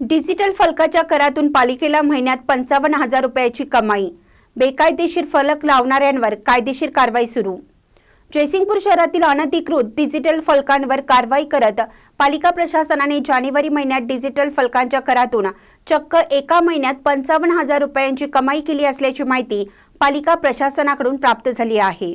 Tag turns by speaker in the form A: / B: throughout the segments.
A: Digital फलकाच्या करातून पालिकेला महिन्यात पंचावन्न हजार रुपयाची कमाई. बेकायदेशीर फलक लावणाऱ्यांवर कायदेशीर कारवाई सुरू. जयसिंगपूर शहरातील अनधिकृत डिजिटल फलकांवर कारवाई करत पालिका प्रशासनाने जानेवारी महिन्यात डिजिटल फलकांच्या करातून चक्क एका महिन्यात पंचावन्न हजार रुपयांची कमाई केली असल्याची माहिती पालिका प्रशासनाकडून प्राप्त झाली आहे.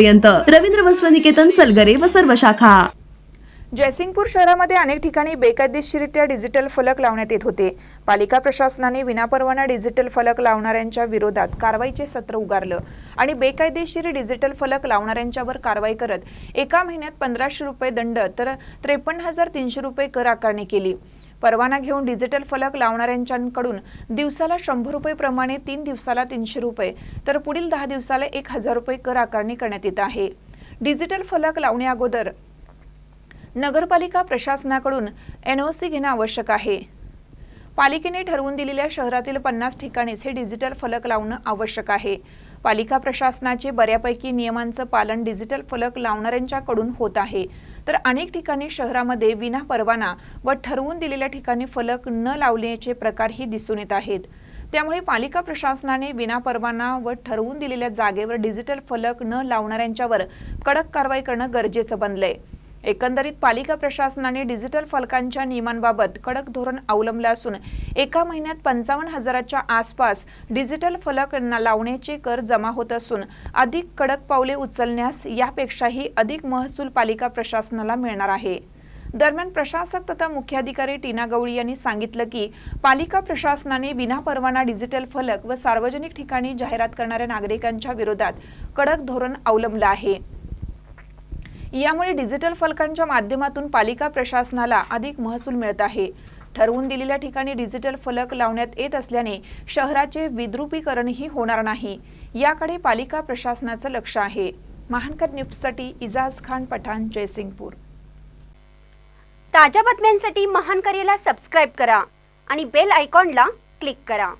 B: रवींद्र वस्त्र निकेतन सलगरे व सर्व शाखा.
C: जयसिंगपूर शहरामध्ये अनेक ठिकाणी बेकायदेशीरित्या डिजिटल फलक लावण्यात येत होते. पालिका प्रशासनाने विनापरवाना डिजिटल फलक लावणाऱ्यांच्या विरोधात कारवाईचे सत्र उगारलं आणि बेकायदेशीर डिजिटल फलक लावणाऱ्यांच्यावर कारवाई करत एका महिन्यात पंधराशे रुपये दंड तर त्रेपन्न हजार तीनशे रुपये कर आकारणी केली. परवाना घेऊन डिजिटल फलक लावणाऱ्यांच्याकडून दिवसाला शंभर रुपये प्रमाणे तीन दिवसाला तीनशे रुपये तर पुढील दहा दिवसाला एक हजार रुपये कर आकारणी करण्यात येत आहे. डिजिटल फलक लावण्या अगोदर नगरपालिका प्रशासनाकडून एनओसी घेणं आवश्यक आहे. पालिकेने ठरवून दिलेल्या शहरातील पन्नास ठिकाणीच हे डिजिटल फलक लावणं आवश्यक आहे. पालिका प्रशासनाचे बऱ्यापैकी नियमांचं पालन डिजिटल फलक लावणाऱ्यांच्याकडून होत आहे. तर अनेक ठिकाणी शहरामध्ये विना परवाना व ठरवून दिलेल्या ठिकाणी फलक न लावण्याचे प्रकारही दिसून येत आहेत. त्यामुळे पालिका प्रशासनाने विना परवाना व ठरवून दिलेल्या जागेवर डिजिटल फलक न लावणाऱ्यांच्यावर कडक कारवाई करणं गरजेचं बनलंय. एकंदरीत पालिका प्रशासनाने डिजिटल फलकांच्या नियमांबाबत कडक धोरण अवलंबलं असून एका महिन्यात पंचावन्न हजाराच्या आसपास डिजिटल फलक लावण्याचे कर जमा होत असून अधिक कडक पावले उचलण्यास यापेक्षाही अधिक महसूल पालिका प्रशासनाला मिळणार आहे. दरम्यान प्रशासक तथा मुख्याधिकारी टीना गवळी यांनी सांगितलं की पालिका प्रशासनाने विनापरवाना डिजिटल फलक व सार्वजनिक ठिकाणी जाहिरात करणाऱ्या नागरिकांच्या विरोधात कडक धोरण अवलंबलं आहे. यामुळे डिजिटल फलकांच्या माध्यमातून पालिका प्रशासनाला अधिक महसूल मिळत आहे. ठरवून दिलेल्या ठिकाणी डिजिटल फलक लावण्यात येत असल्याने शहराचे विद्रुपीकरणही होणार नाही. याकडे पालिका प्रशासनाचं लक्ष आहे. महानकर न्यूजसाठी इजाज खान पठाण जयसिंगपूर.
A: ताज्या बातम्यांसाठी महान करेला सबस्क्राईब करा आणि बेल आयकॉनला क्लिक करा.